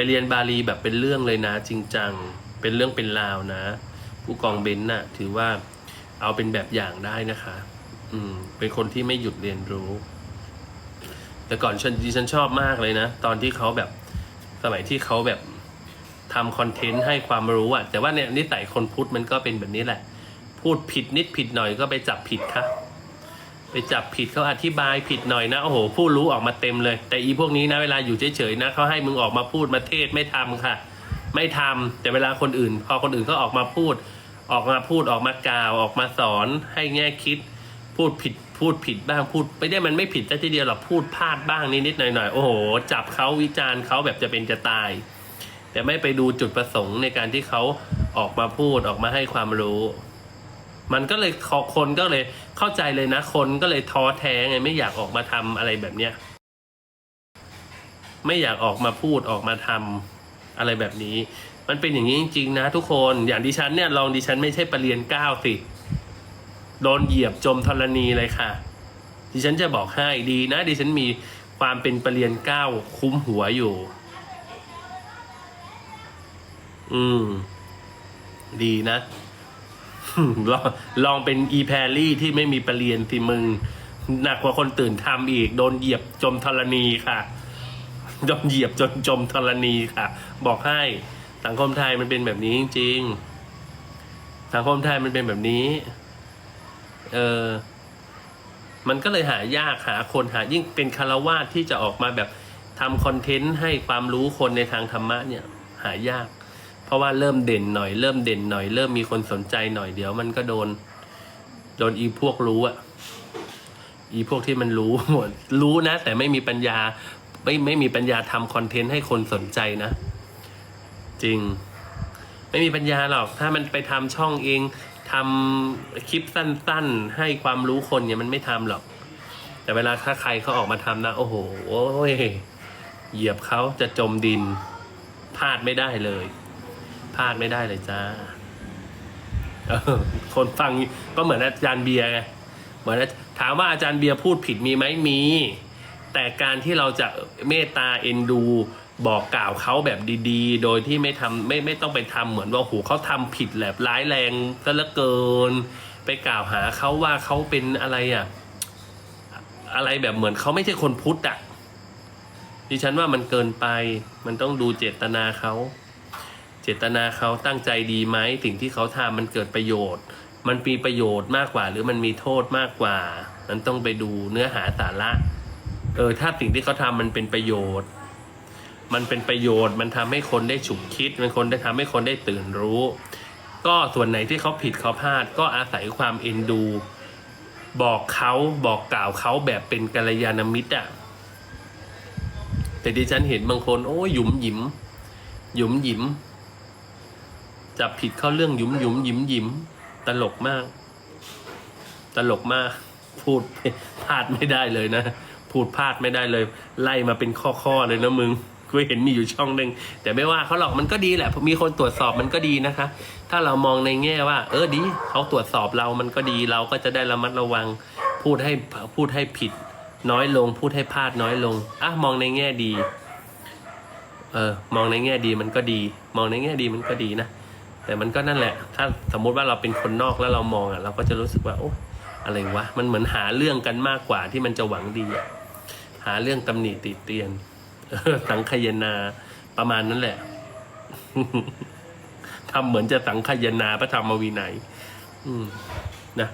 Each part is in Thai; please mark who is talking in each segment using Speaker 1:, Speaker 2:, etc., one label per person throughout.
Speaker 1: ไปเรียนบาลีแบบเป็นเรื่องเลยนะ จริงจัง เป็นเรื่องเป็นราวนะ ผู้กองเบนซ์น่ะ ถือว่าเอาเป็นแบบอย่างได้นะคะ อืม เป็นคนที่ไม่หยุดเรียนรู้ แต่ก่อนฉันดิฉันชอบมากเลยนะ ตอนที่เขาแบบสมัยที่เขาแบบทำคอนเทนต์ให้ความรู้อะแต่ว่าเนี่ยนิสัยคนพุทธมันก็เป็นแบบนี้แหละ พูดผิดนิดผิดหน่อยก็ไปจับผิดค่ะ ไปจับผิดเขาอธิบายผิดหน่อยนะ โอ้โห ผู้รู้ออกมาเต็มเลย แต่อีพวกนี้นะ เวลาอยู่เฉยๆนะเขาให้มึงออกมาพูดมาเทศไม่ทำค่ะ ไม่ทำแต่เวลาคนอื่น พอคนอื่นเขาออกมาพูด ออกมาพูดออกมากล่าว ออกมาสอนให้แง่คิด พูดผิดพูดผิดบ้างพูด ไม่ได้มันไม่ผิดแต่ทีเดียวหรอกพูดพลาดบ้างนิดๆหน่อยๆโอ้โห จับเขาวิจารณ์เขาแบบจะเป็นจะตาย แต่ไม่ไปดูจุดประสงค์ในการที่เขาออกมาพูดออกมาให้ความรู้ มันก็เลยคนก็เลยเข้าใจเลยนะ คนก็เลยท้อแท้ไงไม่อยากออกมาทำอะไรแบบเนี้ยไม่อยากออกมาพูดออกมาทำอะไรแบบนี้ มันเป็นอย่างนี้จริงๆนะ ทุกคนอย่างดิฉันเนี่ยลองดิฉันไม่ใช่ปรริญญาเก้าสิโดนเหยียบจมธรณีเลยค่ะ ดิฉันจะบอกให้ดีนะ ดิฉันมีความเป็นปรริญญาเก้าคุ้มหัวอยู่ อืม ดีนะ ลองลองเป็นอีแพรลี่ที่ไม่มีประเรียนสิมึง หนักกว่าคนตื่นทำอีก โดนเหยียบจมธรณีค่ะ โดนเหยียบจนจมธรณีค่ะ บอกให้สังคมไทยมันเป็นแบบนี้จริงสังคมไทยมันเป็นแบบนี้ เออมันก็เลยหายากหาคนหายิ่งเป็นคารวาสที่จะออกมาแบบทำคอนเทนต์ให้ความรู้คนในทางธรรมะเนี่ย หายาก เพราะว่าเริ่มเด่นหน่อยเริ่มเด่นหน่อย เริ่มมีคนสนใจหน่อยเดี๋ยวมันก็โดน โดนอีพวกรู้อะอีพวกที่มันรู้หมดรู้นะ แต่ไม่มีปัญญา ไม่ไม่มีปัญญาทำคอนเทนต์ให้คนสนใจนะ จริง ไม่มีปัญญาหรอก ถ้ามันไปทำช่องเองทำคลิปสั้นๆ ให้ความรู้คนเนี่ยมันไม่ทำหรอก แต่เวลาถ้าใครเขาออกมาทำนะ โอ้โหโอ้ยเหยียบเขาจะจมดินพลาดไม่ได้เลย ลาดไม่ได้เลยจ้าออคนฟังก็เหมือนอาจารย์เบียร์ไงเหมือนถามว่าอาจารย์เบียร์พูดผิดมีไหมมี แต่การที่เราจะเมตตาเอ็นดู บอกกล่าวเขาแบบดีๆ โดยที่ไม่ทำไม่ไม่ต้องไปทำเหมือนว่าโหเขาทำผิดแบบร้ายแรงซะเหลือเกิน ไปกล่าวหาเขาว่าเขาเป็นอะไรอะ อะไรแบบเหมือนเขาไม่ใช่คนพุทธอะดิฉันว่ามันเกินไป มันต้องดูเจตนาเขา จตนาเขาตั้งใจดีไหมสิ่งที่เขาทำมันเกิดประโยชน์ มันมีประโยชน์มากกว่า หรือมันมีโทษมากกว่า มันต้องไปดูเนื้อหาสาระเออถ้าสิ่งที่เขาทำมันเป็นประโยชน์ มันเป็นประโยชน์ มันทำให้คนได้ฉุกคิด มันคนได้ทำให้คนได้ตื่นรู้ ก็ส่วนไหนที่เขาผิดเขาพลาด ก็อาศัยความเอ็นดู บอกเขาบอกกล่าวเขาแบบเป็นกัลยาณมิตรอะแต่ดิฉันเห็นบางคนโอ้ยหยุมหยิมหยุมหยิม จับผิดเข้าเรื่องยุมยุมยิ้มยิ้มตลกมาก ตลกมาก พูดพลาดไม่ได้เลยนะ พูดพลาดไม่ได้เลย ไล่มาเป็นข้อๆเลยนะมึงกูเห็นมีอยู่ช่องหนึ่งแต่ไม่ว่าเขาหรอกมันก็ดีแหละมีคนตรวจสอบมันก็ดีนะคะ ถ้าเรามองในแง่ว่า เออดีเขาตรวจสอบเรามันก็ดีเราก็จะได้ระมัดระวัง พูดให้พูดให้ผิด น้อยลงพูดให้พลาดน้อยลงอะมองในแง่ดี เออมองในแง่ดีมันก็ดี มองในแง่ดีมันก็ดีนะ แต่มันก็นั่นแหละ ถ้าสมมุติว่าเราเป็นคนนอกแล้วเรามองอะเราก็จะรู้สึกว่าโอ้อะไรวะมันเหมือนหาเรื่องกันมากกว่าที่มันจะหวังดีอะหาเรื่องตำหนิติเตียนสังคายนาประมาณนั้นแหละทำเหมือนจะสังคายนาพระธรรมวินัย อืมนะ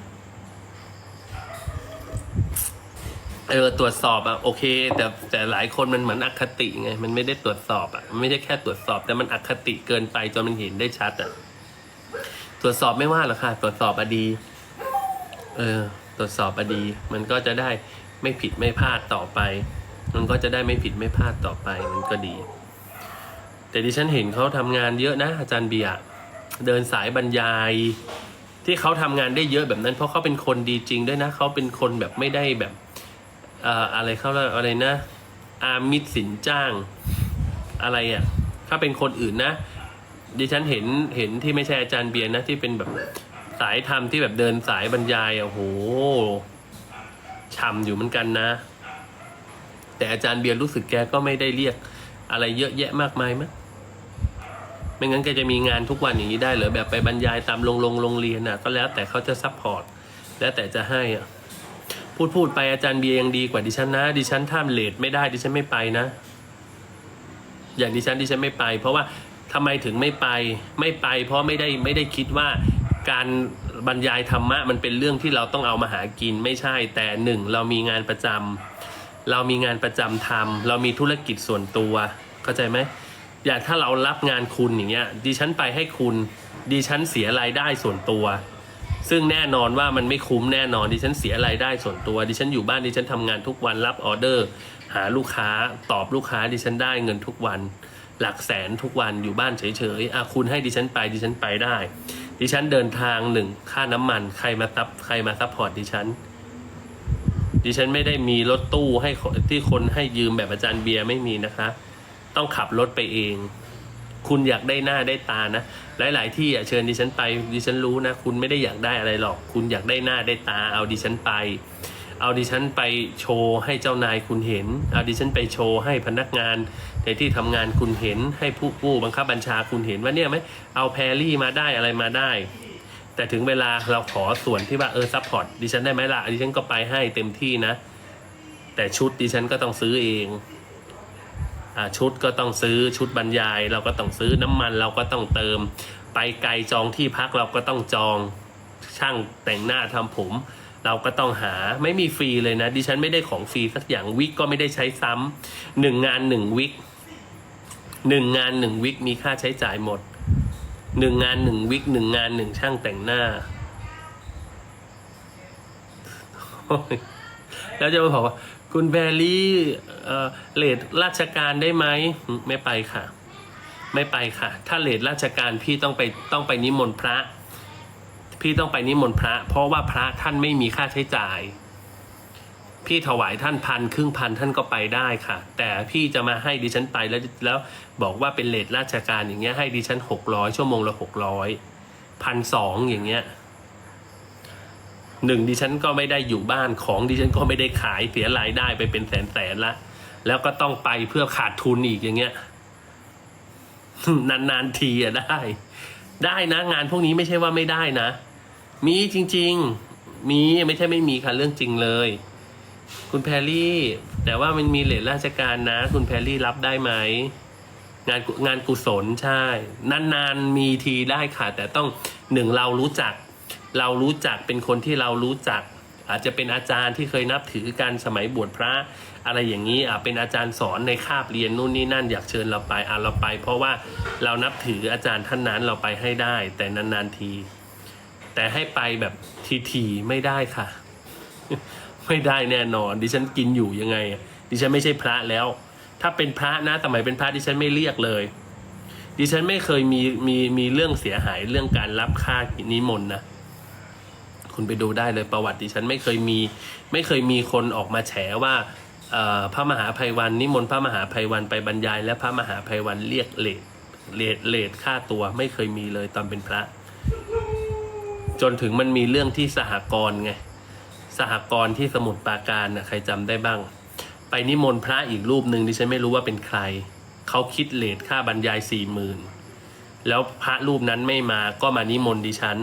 Speaker 1: เออตรวจสอบอะโอเค แต่แต่หลายคนมันเหมือนอคติไงมันไม่ได้ตรวจสอบอะมันไม่ได้แค่ตรวจสอบ แต่มันอคติเกินไปจนมันเห็นได้ชัดอะตรวจสอบไม่ว่าหรอกค่ะ ตรวจสอบอดี เออ ตรวจสอบอดี มันก็จะได้ไม่ผิดไม่พลาดต่อไป มันก็จะได้ไม่ผิดไม่พลาดต่อไปมันก็ดี แต่ดิฉันเห็นเขาทำงานเยอะนะ อาจารย์เบียเดินสายบรรยายที่เขาทำงานได้เยอะแบบนั้น เพราะเขาเป็นคนดีจริงด้วยนะเขาเป็นคนแบบไม่ได้แบบ อ่ออะไรเขาเรียกอะไรนะ อามิตรสินจ้างอะไรอะ่ะ ถ้าเป็นคนอื่นนะ ดิฉันเห็นเห็นที่ไม่ใช่อาจารย์เบียร์นะที่เป็นแบบสายธรรมที่แบบเดินสายบรรยายอะโหฉ่ำอยู่เหมือนกันนะ แต่อาจารย์เบียร์รู้สึกแกก็ไม่ได้เรียกอะไรเยอะแยะมากมายไหมไม่งั้นแกจะมีงานทุกวันอย่างนี้ได้หรือแบบไปบรรยายตามโรงโรงโรงเรียนอะก็แล้วแต่เขาจะซัพพอร์ตแล้วแต่จะให้อะ พูดพูดไปอาจารย์เบียร์ยังดีกว่าดิฉันนะ ดิฉันถ้ามเลทไม่ได้ดิฉันไม่ไปนะ อย่างดิฉันดิฉันไม่ไป เพราะว่าทำไมถึงไม่ไปไม่ไป เพราะไม่ได้ไม่ได้คิดว่าการบรรยายธรรมะมันเป็นเรื่องที่เราต้องเอามาหากินไม่ใช่ แต่หนึ่งเรามีงานประจำเรามีงานประจำทำเรามีธุรกิจส่วนตัวเข้าใจไหมอย่างถ้าเรารับงานคุณอย่างเงี้ยดิฉันไปให้คุณดิฉันเสียรายได้ส่วนตัว ซึ่งแน่นอนว่ามันไม่คุ้มแน่นอนดิฉันเสียรายได้ส่วนตัว ดิฉันอยู่บ้านดิฉันทำงานทุกวันรับออเดอร์ หาลูกค้าตอบลูกค้าดิฉันได้เงินทุกวัน หลักแสนทุกวันอยู่บ้านเฉยๆอะคุณให้ดิฉันไปดิฉันไปได้ ดิฉันเดินทางหนึ่งค่าน้ำมัน ใครมาซับใครมาซัพพอร์ตดิฉันดิฉันไม่ได้มีรถตู้ให้ที่คนให้ยืมแบบอาจารย์เบียร์ไม่มีนะคะ ต้องขับรถไปเอง คุณอยากได้หน้าได้ตานะ หลาย ๆ ที่อะเชิญดิฉันไปดิฉันรู้นะ คุณไม่ได้อยากได้อะไรหรอก คุณอยากได้หน้าได้ตา เอาดิฉันไป เอาดิฉันไปโชว์ให้เจ้านายคุณเห็น เอาดิฉันไปโชว์ให้พนักงานในที่ทำงานคุณเห็น ให้ผู้ผู้บังคับบัญชาคุณเห็นว่าเนี่ยไหมเอาแพรรี่มาได้อะไรมาได้ แต่ถึงเวลาเราขอส่วนที่ว่าเออซัพพอร์ตดิฉันได้ไหมล่ะดิฉันก็ไปให้เต็มที่นะ แต่ชุดดิฉันก็ต้องซื้อเอง ชุดก็ต้องซื้อชุดบรรยาย เราก็ต้องซื้อน้ำมันเราก็ต้องเติม ไปไกลจองที่พักเราก็ต้องจองช่างแต่งหน้าทำผม เราก็ต้องหาไม่มีฟรีเลยนะ ดิฉันไม่ได้ของฟรีสักอย่างวิกก็ไม่ได้ใช้ซ้ำหนึ่งงานหนึ่งวิกหนึ่งงานหนึ่งวิกมีค่าใช้จ่ายหมดหนึ่งงานหนึ่งวิกหนึ่งงานหนึ่งช่างแต่งหน้า แล้วจะมาบอกว่าคุณแบรี่เลดราชการได้ไหมอืมไม่ไปค่ะ ไม่ไปค่ะ ถ้าเลดราชการพี่ต้องไปต้องไปนิมนต์พระ พี่ต้องไปนิมนต์พระ เพราะว่าพระท่านไม่มีค่าใช้จ่าย พี่ถวายท่านพันครึ่งพันท่านก็ไปได้ค่ะ แต่พี่จะมาให้ดิฉันไปแล้วแล้วบอกว่าเป็นเลดราชการอย่างเงี้ยให้ดิฉันหกร้อยชั่วโมงละหกร้อยพันสองอย่างเงี้ย หนึ่งดิฉันก็ไม่ได้อยู่บ้านของดิฉันก็ไม่ได้ขายเสียรายได้ไปเป็นแสนแสนละแล้วก็ต้องไปเพื่อขาดทุนอีกอย่างเงี้ยนานๆทีอะได้ ได้นะ งานพวกนี้ไม่ใช่ว่าไม่ได้นะ มีจริง ๆ มีไม่ใช่ไม่มีค่ะเรื่องจริงเลย คุณแพรรี่ แต่ว่ามันมีเลทราชการนะ คุณแพรรี่รับได้ไหมงานงานกุศลใช่ นานๆมีทีได้ค่ะ แต่ต้องหนึ่งเรารู้จัก เรารู้จักเป็นคนที่เรารู้จัก อาจจะเป็นอาจารย์ที่เคยนับถือกันสมัยบวชพระ อะไรอย่างนี้อะเป็นอาจารย์สอนในคาบเรียนนู่นนี่นั่นอยากเชิญเราไปอะเราไป เพราะว่าเรานับถืออาจารย์ท่านนั้นเราไปให้ได้ แต่นานๆที แต่ให้ไปแบบทีๆไม่ได้ค่ะ ไม่ได้แน่นอน ดิฉันกินอยู่ยังไง ดิฉันไม่ใช่พระแล้ว ถ้าเป็นพระนะสมัยเป็นพระดิฉันไม่เรียกเลยดิฉันไม่เคยมีมีมีเรื่องเสียหายเรื่องการรับค่านิมนต์นะ คุณไปดูได้เลยประวัติดิฉันไม่เคยมีไม่เคยมีคนออกมาแฉว่าพระมหาภัยวันนิมนต์พระมหาภัยวันไปบรรยาย และพระมหาภัยวันเรียกเลทเลทเลทค่าตัวไม่เคยมีเลยตอนเป็นพระ จนถึงมันมีเรื่องที่สหกรณ์ไงสหกรณ์ที่สมุทรปราการนะใครจำได้บ้าง ไปนิมนต์พระอีกรูปหนึ่งดิฉันไม่รู้ว่าเป็นใครเขาคิดเลทค่าบรรยายสี่หมื่นแล้วพระรูปนั้นไม่มาก็มานิมนต์ดิฉัน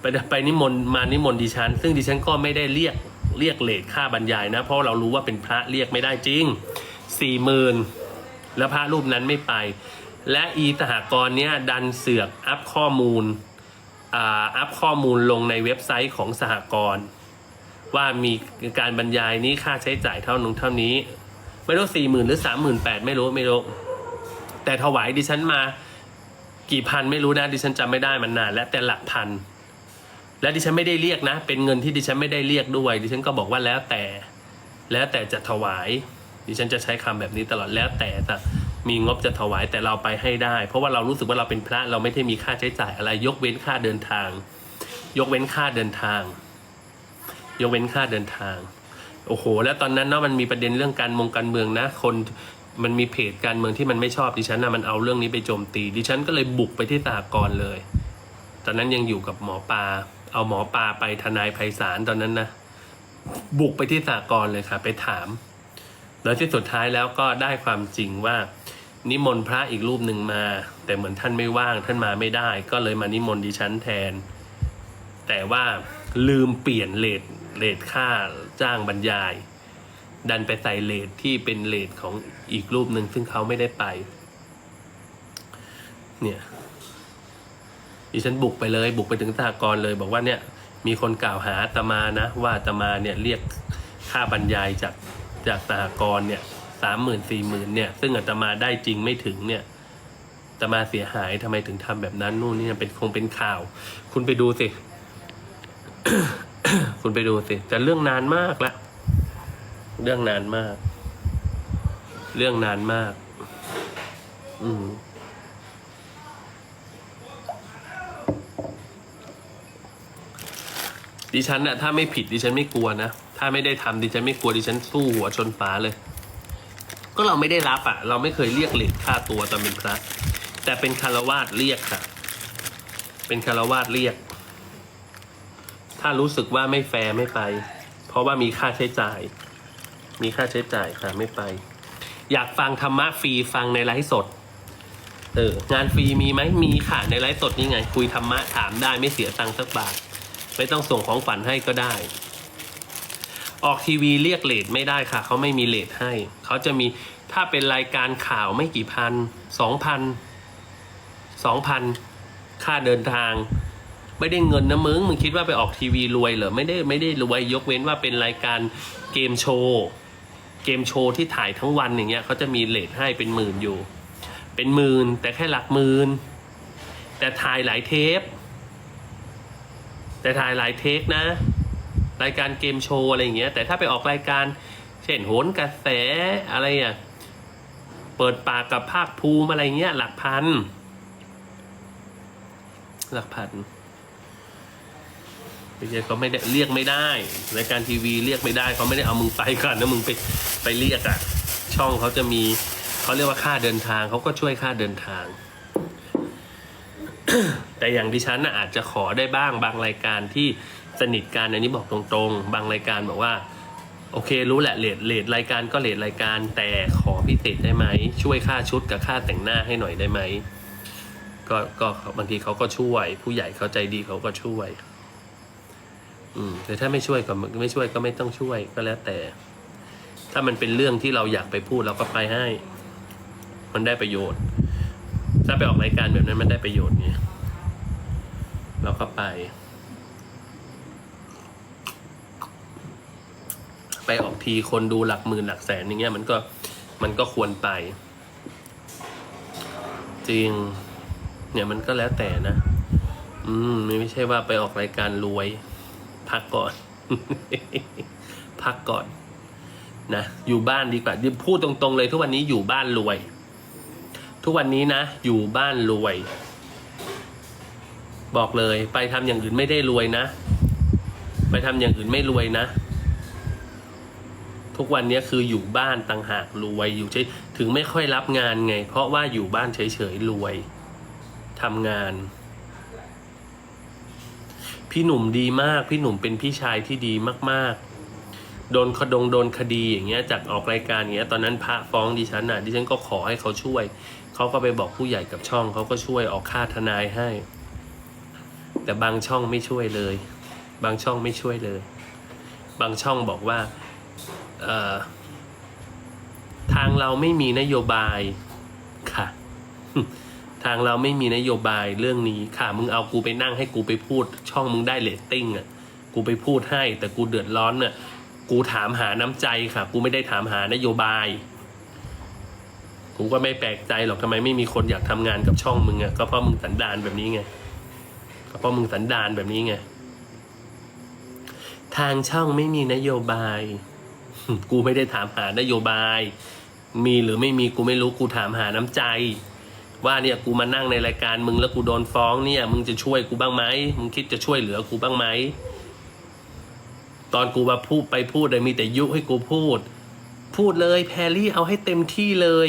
Speaker 1: ไปไปนิมนต์มานิมนต์ดิฉัน ซึ่งดิฉันก็ไม่ได้เรียกเรียกเลทค่าบรรยายนะ เพราะเรารู้ว่าเป็นพระเรียกไม่ได้จริงสี่หมื่นแล้วพระรูปนั้นไม่ไป และอีสหกรณ์เนี้ยดันเสือกอัพข้อมูลอ่าอัพข้อมูลลงในเว็บไซต์ของสหกรณ์ว่ามีการบรรยายนี้ค่าใช้จ่ายเท่านู้นเท่านี้ ไม่รู้สี่หมื่นหรือสามหมื่นแปดไม่รู้ไม่รู้แต่ถวายดิฉันมากี่พันไม่รู้นะดิฉันจำไม่ได้มันนานแล้วแต่หลักพัน และดิฉันไม่ได้เรียกนะ เป็นเงินที่ดิฉันไม่ได้เรียกด้วย ดิฉันก็บอกว่าแล้วแต่ แล้วแต่จะถวาย ดิฉันจะใช้คำแบบนี้ตลอดแล้วแต่จะมีงบจะถวายแต่เราไปให้ได้ เพราะว่าเรารู้สึกว่าเราเป็นพระเราไม่ได้มีค่าใช้จ่ายอะไร ยกเว้นค่าเดินทาง ยกเว้นค่าเดินทาง ยกเว้นค่าเดินทาง โอ้โห แล้วตอนนั้นเนาะมันมีประเด็นเรื่องการมงการเมืองนะ คนมันมีเพจการเมืองที่มันไม่ชอบดิฉันนะมันเอาเรื่องนี้ไปโจมตี ดิฉันก็เลยบุกไปที่สหกรณ์เลย ตอนนั้นยังอยู่กับหมอปลา เอาหมอปลาไปทนายไพศาลตอนนั้นนะบุกไปที่สากลเลยค่ะ ไปถาม แล้วที่สุดท้ายแล้วก็ได้ความจริงว่า นิมนต์พระอีกรูปหนึ่งมา แต่เหมือนท่านไม่ว่างท่านมาไม่ได้ ก็เลยมานิมนต์ดิฉันแทน แต่ว่าลืมเปลี่ยนเลทเลทค่าจ้างบรรยาย ดันไปใส่เลทที่เป็นเลทของอีกรูปหนึ่งซึ่งเขาไม่ได้ไป เนี่ย ดิฉันบุกไปเลยบุกไปถึงสหกรณ์เลย บอกว่าเนี่ยมีคนกล่าวหาตมานะ ว่าตมาเนี่ยเรียกค่าบรรยายจากจากสหกรณ์เนี่ยสามหมื่นสี่หมื่นเนี่ยซึ่งอาตมาได้จริงไม่ถึงเนี่ยตมาเสียหายทำไมถึงทำแบบนั้นนู่นนี่เป็นคงเป็นข่าว คุณไปดูสิ คุณไปดูสิแต่เรื่องนานมากละเรื่องนานมาก เรื่องนานมาก อืม ดิฉันน่ะถ้าไม่ผิดดิฉันไม่กลัวนะ ถ้าไม่ได้ทำดิฉันไม่กลัวดิฉันสู้หัวชนฝาเลย ก็เราไม่ได้รับอะ เราไม่เคยเรียกเลทค่าตัวตอนเป็นพระแต่เป็นคารวาสเรียกค่ะ เป็นคารวาสเรียก ถ้ารู้สึกว่าไม่แฟร์ไม่ไป เพราะว่ามีค่าใช้จ่าย มีค่าใช้จ่ายค่ะไม่ไป อยากฟังธรรมะฟรีฟังในไลฟ์สด เออ งานฟรีมีไหมมีค่ะในไลฟ์สดนี่ไง คุยธรรมะถามได้ไม่เสียตังค์สักบาท ไม่ต้องส่งของฝันให้ก็ได้ ออกทีวีเรียกเลทไม่ได้ค่ะ เขาไม่มีเลทให้ เขาจะมีถ้าเป็นรายการข่าวไม่กี่พันสองพันสองพันค่าเดินทาง ไม่ได้เงินนะมึงมึงคิดว่าไปออกทีวีรวยเหรอไม่ได้ไม่ได้รวยยกเว้นว่าเป็นรายการเกมโชว์เกมโชว์ที่ถ่ายทั้งวันอย่างเงี้ยเขาจะมีเลทให้เป็นหมื่นอยู่ เป็นหมื่นแต่แค่หลักหมื่นแต่ถ่ายหลายเทป แต่ถ่ายหลายเทคนะ รายการเกมโชว์อะไรอย่างเงี้ยแต่ถ้าไปออกรายการ เช่นโหนกระแสอะไรอะเปิดปากกับภาคภูมิอะไรเงี้ย หลักพัน หลักพันไม่ใช่เขาไม่ได้เรียกไม่ได้รายการทีวีเรียกไม่ได้เขาไม่ได้เอามึงไปก่อนนะมึงไปไปเรียกอะ ช่องเขาจะมีเขาเรียกว่าค่าเดินทางเขาก็ช่วยค่าเดินทาง แต่อย่างดิฉันนะอาจจะขอได้บ้างบางรายการที่สนิทกันอันนี้บอกตรงๆ บางรายการบอกว่า โอเครู้แหละเลทเลทรายการก็เลทรายการ แต่ขอพิเศษได้ไหมช่วยค่าชุดกับค่าแต่งหน้าให้หน่อยได้ไหมก็ก็บางทีเขาก็ช่วย ผู้ใหญ่เขาใจดีเขาก็ช่วย อืมแต่ถ้าไม่ช่วยก็ไม่ช่วยก็ไม่ต้องช่วยก็แล้วแต่ ถ้ามันเป็นเรื่องที่เราอยากไปพูดเราก็ไปให้ มันได้ประโยชน์ ถ้าไปออกรายการแบบนั้นมันได้ประโยชน์ไงเราก็ไป ไปออกทีคนดูหลักหมื่นหลักแสนอย่างเงี้ยมันก็มันก็ควรไป จริง เนี่ยมันก็แล้วแต่นะ อืมไม่ใช่ว่าไปออกรายการรวย พักก่อน พักก่อนนะอยู่บ้านดีกว่าพูดตรงๆเลยทุกวันนี้อยู่บ้านรวย ทุกวันนี้นะ อยู่บ้านรวย บอกเลย ไปทำอย่างอื่นไม่ได้รวยนะ ไปทำอย่างอื่นไม่รวยนะ ทุกวันนี้คืออยู่บ้านต่างหากรวยอยู่เฉยถึงไม่ค่อยรับงานไง เพราะว่าอยู่บ้านเฉยๆรวยทำงาน พี่หนุ่มดีมาก พี่หนุ่มเป็นพี่ชายที่ดีมาก ๆโดนคดงโดนคดีอย่างเงี้ยจากออกรายการอย่างเงี้ยตอนนั้นพระฟ้องดิฉันน่ะดิฉันก็ขอให้เขาช่วย เขาก็ไปบอกผู้ใหญ่กับช่องเขาก็ช่วยออกค่าทนายให้ แต่บางช่องไม่ช่วยเลย บางช่องไม่ช่วยเลย บางช่องบอกว่าทางเราไม่มีนโยบายค่ะ ทางเราไม่มีนโยบายเรื่องนี้ค่ะ มึงเอากูไปนั่งให้กูไปพูด ช่องมึงได้เลตติ้งอะ กูไปพูดให้ แต่กูเดือดร้อนเนี่ยกูถามหาน้ำใจค่ะ กูไม่ได้ถามหานโยบาย กูก็ไม่แปลกใจหรอกทำไมไม่มีคนอยากทำงานกับช่องมึงอะก็เพราะมึงสันดานแบบนี้ไงก็เพราะมึงสันดานแบบนี้ไงทางช่องไม่มีนโยบาย กูไม่ได้ถามหานโยบาย มีหรือไม่มีกูไม่รู้กูถามหาน้ำใจ ว่าเนี่ยกูมานั่งในรายการมึงแล้วกูโดนฟ้องเนี่ย มึงจะช่วยกูบ้างไหมมึงคิดจะช่วยเหลือกูบ้างไหมตอนกูมาพูดไปพูดเลยมีแต่ยุให้กูพูด พูดเลยแพรรี่เอาให้เต็มที่เลย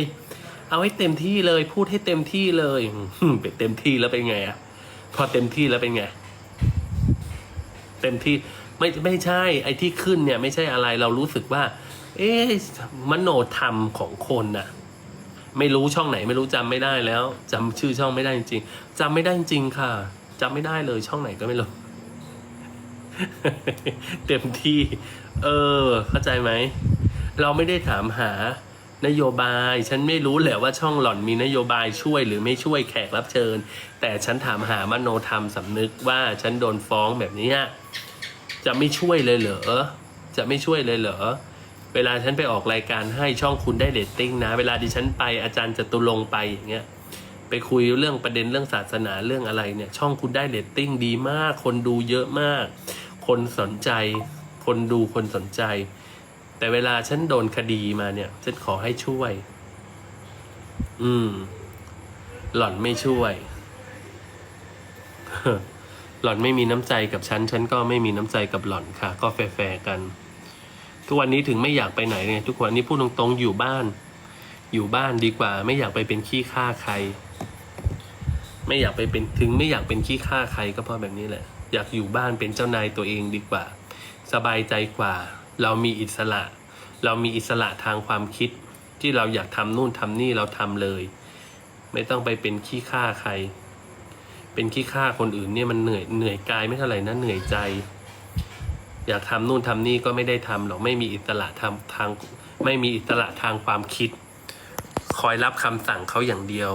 Speaker 1: เอาให้เต็มที่เลยพูดให้เต็มที่เลยเป็นเต็มที่แล้วเป็นไงอะพอเต็มที่แล้วเป็นไง เต็มที่ไม่ไม่ใช่ ไอ้ที่ขึ้นเนี่ย ไม่ใช่อะไรเรารู้สึกว่า เอ๊ะมโนธรรมของคนน่ะ ไม่รู้ช่องไหนไม่รู้จำไม่ได้แล้วจำชื่อช่องไม่ได้จริงๆจำไม่ได้จริงค่ะจำไม่ได้เลยช่องไหนก็ไม่รู้เต็มที่ เออ เข้าใจไหม เราไม่ได้ถามหา นโยบาย ฉันไม่รู้แหละว่าช่องหล่อนมีนโยบายช่วยหรือไม่ช่วยแขกรับเชิญ แต่ฉันถามหามโนธรรมสำนึกว่าฉันโดนฟ้องแบบนี้จะไม่ช่วยเลยเหรอจะไม่ช่วยเลยเหรอเวลาฉันไปออกรายการให้ช่องคุณได้เรตติ้งนะ เวลาดิฉันไปอาจารย์จตุรงไปอย่างเงี้ยไปคุยเรื่องประเด็นเรื่องศาสนาเรื่องอะไรเนี่ย ช่องคุณได้เรตติ้งดีมาก คนดูเยอะมาก คนสนใจ คนดูคนสนใจ แต่เวลาฉันโดนคดีมาเนี่ย ฉันขอให้ช่วย อืม หล่อนไม่ช่วย หล่อนไม่มีน้ำใจกับฉัน ฉันก็ไม่มีน้ำใจกับหล่อนค่ะ ก็แฟร์กัน ทุกวันนี้ถึงไม่อยากไปไหนเนี่ยทุกวันนี้พูดตรงๆอยู่บ้าน อยู่บ้านดีกว่า ไม่อยากไปเป็นขี้ข้าใคร ไม่อยากไปเป็นถึงไม่อยากเป็นขี้ข้าใครก็เพราะแบบนี้แหละ อยากอยู่บ้านเป็นเจ้านายตัวเองดีกว่า สบายใจกว่า เรามีอิสระ เรามีอิสระทางความคิดที่เราอยากทำนู่นทำนี่เราทำเลย ไม่ต้องไปเป็นขี้ข้าใคร เป็นขี้ข้าคนอื่นเนี่ยมันเหนื่อยเหนื่อยกายไม่เท่าไหร่นะเหนื่อยใจ อยากทำนู่นทำนี่ก็ไม่ได้ทำหรอกไม่มีอิสระทางทางไม่มีอิสระทางความคิด คอยรับคำสั่งเขาอย่างเดียว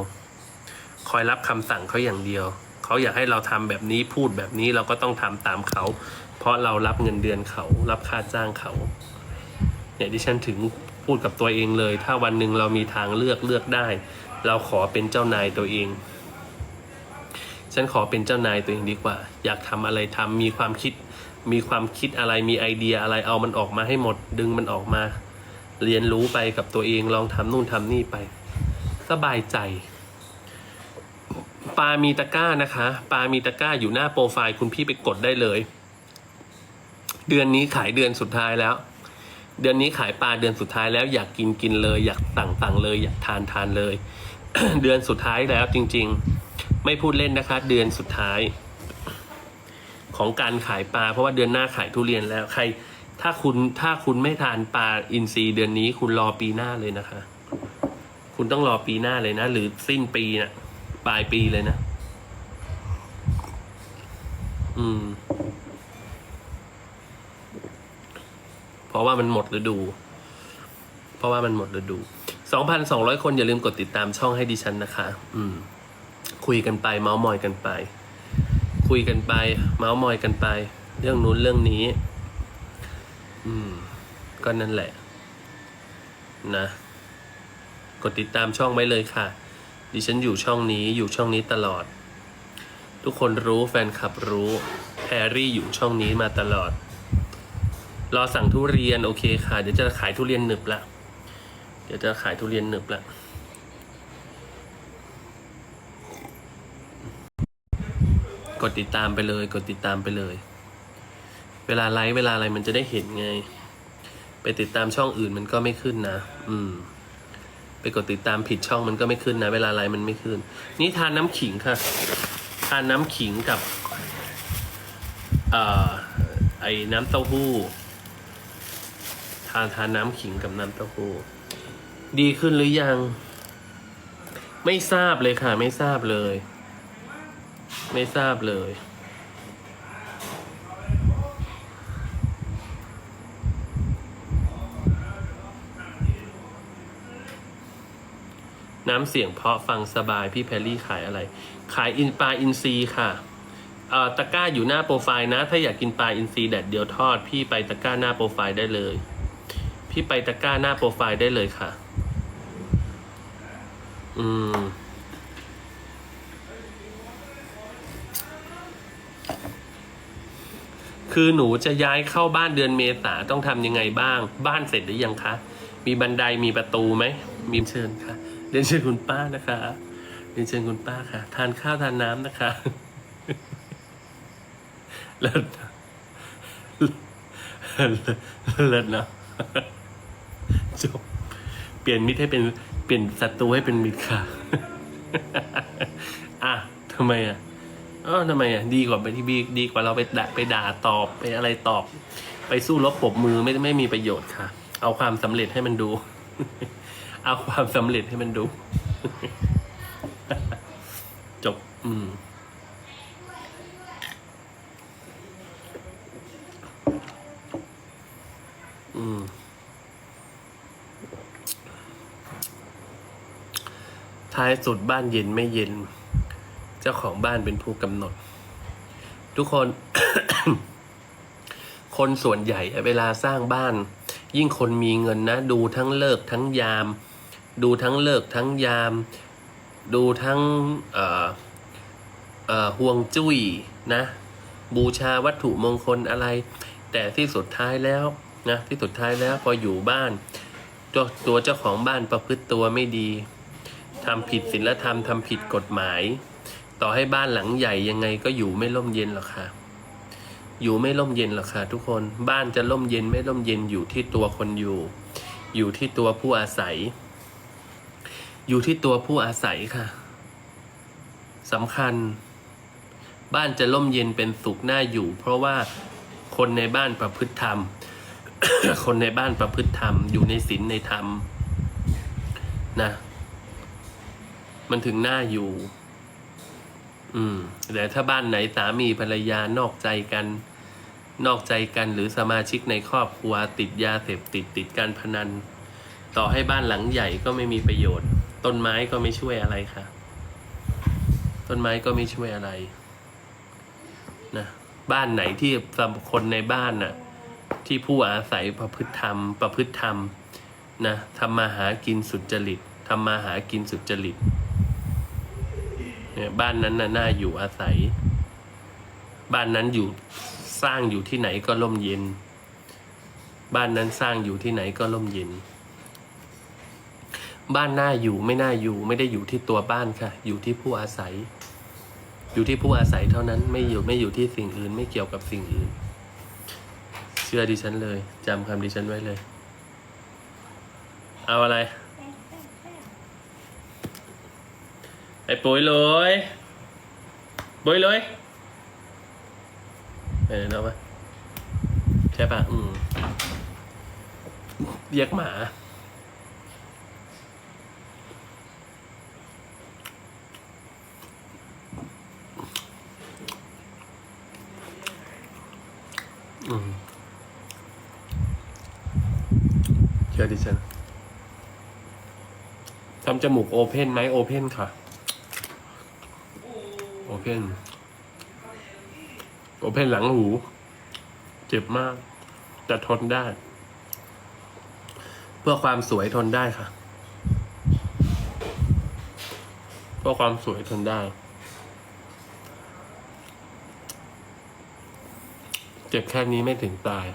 Speaker 1: คอยรับคำสั่งเขาอย่างเดียว เขาอยากให้เราทำแบบนี้พูดแบบนี้เราก็ต้องทำตามเขา เพราะเรารับเงินเดือนเขา รับค่าจ้างเขาเนี่ยดิฉันถึงพูดกับตัวเองเลย ถ้าวันหนึ่งเรามีทางเลือกเลือกได้ เราขอเป็นเจ้านายตัวเอง ฉันขอเป็นเจ้านายตัวเองดีกว่า อยากทำอะไรทำมีความคิด มีความคิดอะไรมีไอเดียอะไรเอามันออกมาให้หมด ดึงมันออกมา เรียนรู้ไปกับตัวเองลองทำนู่นทำนี่ไป สบายใจปลามีตะก้านะคะ ปลามีตะก้าอยู่หน้าโปรไฟล์คุณพี่ไปกดได้เลย เดือนนี้ขายเดือนสุดท้ายแล้ว เดือนนี้ขายปลาเดือนสุดท้ายแล้วอยากกินกินเลย อยากสั่งสั่งเลย อยากทานทานเลย เดือนสุดท้ายแล้วจริง ๆ ไม่พูดเล่นนะคะ เดือนสุดท้าย ของการขายปลาเพราะว่าเดือนหน้าขายทุเรียนแล้วใคร ถ้าคุณถ้าคุณไม่ทานปลาอินทรีย์เดือนนี้คุณรอปีหน้าเลยนะคะ คุณต้องรอปีหน้าเลยนะ หรือสิ้นปีนะปลายปีเลยนะ อืม เพ ราะว่ามันหมดฤดู เพราะว่ามันหมดฤดู 2,200 คนอย่าลืมกดติดตามช่องให้ดิฉันนะคะ อืม คุยกันไป เมาส์มอยกันไป คุยกันไป เมาส์มอยกันไป เรื่องนู้นเรื่องนี้ อืม ก็นั่นแหละ นะ กดติดตามช่องไว้เลยค่ะ ดิฉันอยู่ช่องนี้อยู่ช่องนี้ตลอด ทุกคนรู้แฟนคลับรู้แพรรี่อยู่ช่องนี้มาตลอด รอสั่งทุเรียนโอเคค่ะเดี๋ยวจะขายทุเรียนหนึบละเดี๋ยวจะขายทุเรียนหนึบละกดติดตามไปเลย กดติดตามไปเลย เวลาไลฟ์เวลาอะไรมันจะได้เห็นไง ไปติดตามช่องอื่นมันก็ไม่ขึ้นนะ อืม ไปกดติดตามผิดช่องมันก็ไม่ขึ้นนะ เวลาไลฟ์มันไม่ขึ้น นี่ทานน้ำขิงค่ะ ทานน้ำขิงกับ เอ่อไอ้น้ำเต้าหู้านทานน้ำขิงกับน้ำเต้าหู้ดีขึ้นหรือยัง ไม่ทราบเลยค่ะ ไม่ทราบเลย ไม่ทราบเลยน้ำเสียงเพราะฟังสบายพี่แพรรี่ขายอะไร ขายอินปลาอินซีค่ะเอ่อตะกร้าอยู่หน้าโปรไฟล์นะ ถ้าอยากกินปลาอินซีแดดเดียวทอด พี่ไปตะกร้าหน้าโปรไฟล์ได้เลย พี่ไปตะกร้าหน้าโปรไฟล์ได้เลยค่ะ อืม คือหนูจะย้ายเข้าบ้านเดือนเมษาต้องทำยังไงบ้าง บ้านเสร็จหรือยังคะ มีบันไดมีประตูไหม มีเชิญค่ะ เรียนเชิญคุณป้านะคะเรียนเชิญคุณป้าค่ะ ทานข้าวทานน้ำนะคะเลิศนเลิศเนาะ จบ เปลี่ยนมิตรให้เป็นเปลี่ยนศัตรูให้เป็นมิตรค่ะ อะทำไมอะเออทำไมอะดีกว่าไปที่บีดีกว่าเราไปด่าไปด่าตอบไปอะไรตอบ ไปสู้รบปรบมือไม่ไม่มีประโยชน์ค่ะ เอาความสำเร็จให้มันดู เอาความสำเร็จให้มันดู จบ อืมอืม ท้ายสุดบ้านเย็นไม่เย็น เจ้าของบ้านเป็นผู้กำหนด ทุกคน คนส่วนใหญ่เวลาสร้างบ้าน ยิ่งคนมีเงินนะ ดูทั้งเลิกทั้งยาม ดูทั้งเลิกทั้งยาม ดูทั้งเอ่อเอ่อห่วงจุ้ยนะ บูชาวัตถุมงคลอะไร แต่ที่สุดท้ายแล้วนะที่สุดท้ายแล้วพออยู่บ้านตัวเจ้าของบ้านประพฤติตัวไม่ดี ทำผิดศีลธรรมทำผิดกฎหมาย ต่อให้บ้านหลังใหญ่ยังไงก็อยู่ไม่ร่มเย็นหรอกค่ะ อยู่ไม่ร่มเย็นหรอกค่ะ ทุกคนบ้านจะร่มเย็นไม่ร่มเย็นอยู่ที่ตัวคนอยู่ อยู่ที่ตัวผู้อาศัย อยู่ที่ตัวผู้อาศัยค่ะสำคัญ บ้านจะร่มเย็นเป็นสุขน่าอยู่ เพราะว่าคนในบ้านประพฤติธรรม คนในบ้านประพฤติธรรม อยู่ในศีลในธรรมนะ มันถึงน่าอยู่ อืมแต่ถ้าบ้านไหนสามีภรรยานอกใจกัน นอกใจกันหรือสมาชิกในครอบครัว ติดยาเสพติดติดการพนัน ต่อให้บ้านหลังใหญ่ก็ไม่มีประโยชน์ ต้นไม้ก็ไม่ช่วยอะไรค่ะ ต้นไม้ก็ไม่ช่วยอะไร นะบ้านไหนที่คนในบ้านน่ะ ที่ผู้อาศัยประพฤติธรรม ประพฤติธรรมนะทำมาหากินสุจริตทำมาหากินสุจริต เนี่ยบ้านนั้นน่ะน่าอยู่อาศัย บ้านนั้นอยู่สร้างอยู่ที่ไหนก็ร่มเย็น บ้านนั้นสร้างอยู่ที่ไหนก็ร่มเย็น บ้านน่าอยู่ไม่น่าอยู่ไม่ได้อยู่ที่ตัวบ้านค่ะ อยู่ที่ผู้อาศัย อยู่ที่ผู้อาศัยเท่านั้นไม่อยู่ไม่อยู่ที่สิ่งอื่น ไม่เกี่ยวกับสิ่งอื่น เชื่อดิฉันเลยจำคำดิฉันไว้เลย เอาอะไร ไอ้ปุ๋ยเลยปุ๋ยเลยเออเนาะใช่ปะอืมเรียกหมาอืมเชื่อดิฉันทำจมูกโอเพนไหมโอเพนค่ะ เพนโอเพนหลังหู เจ็บมาก แต่ทนได้ เพื่อความสวยทนได้ค่ะ เพื่อความสวยทนได้ เจ็บแค่นี้ไม่ถึงตาย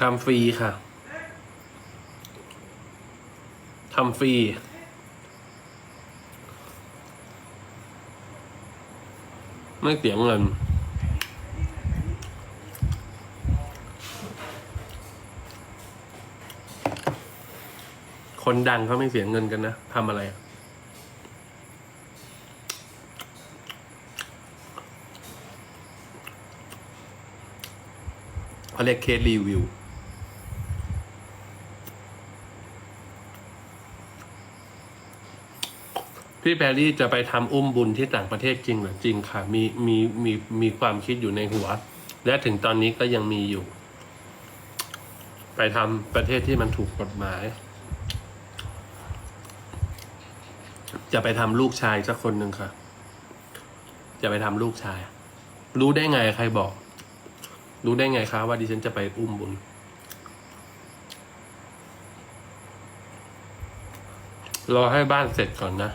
Speaker 1: ทำฟรีค่ะ ทำฟรี ไม่เสียเงิน คนดังเขาไม่เสียเงินกันนะทำอะไรเขาเรียกเคสรีวิว พี่แพรรี่จะไปทำอุ้มบุญที่ต่างประเทศจริงเหรือจริงค่ะ มีมีมีมีความคิดอยู่ในหัว และถึงตอนนี้ก็ยังมีอยู่ ไปทำประเทศที่มันถูกกฎหมาย จะไปทำลูกชายสักคนหนึ่งค่ะ จะไปทำลูกชาย รู้ได้ไงใครบอก รู้ได้ไงคะว่าดิฉันจะไปอุ้มบุญรอให้บ้านเสร็จก่อนนะ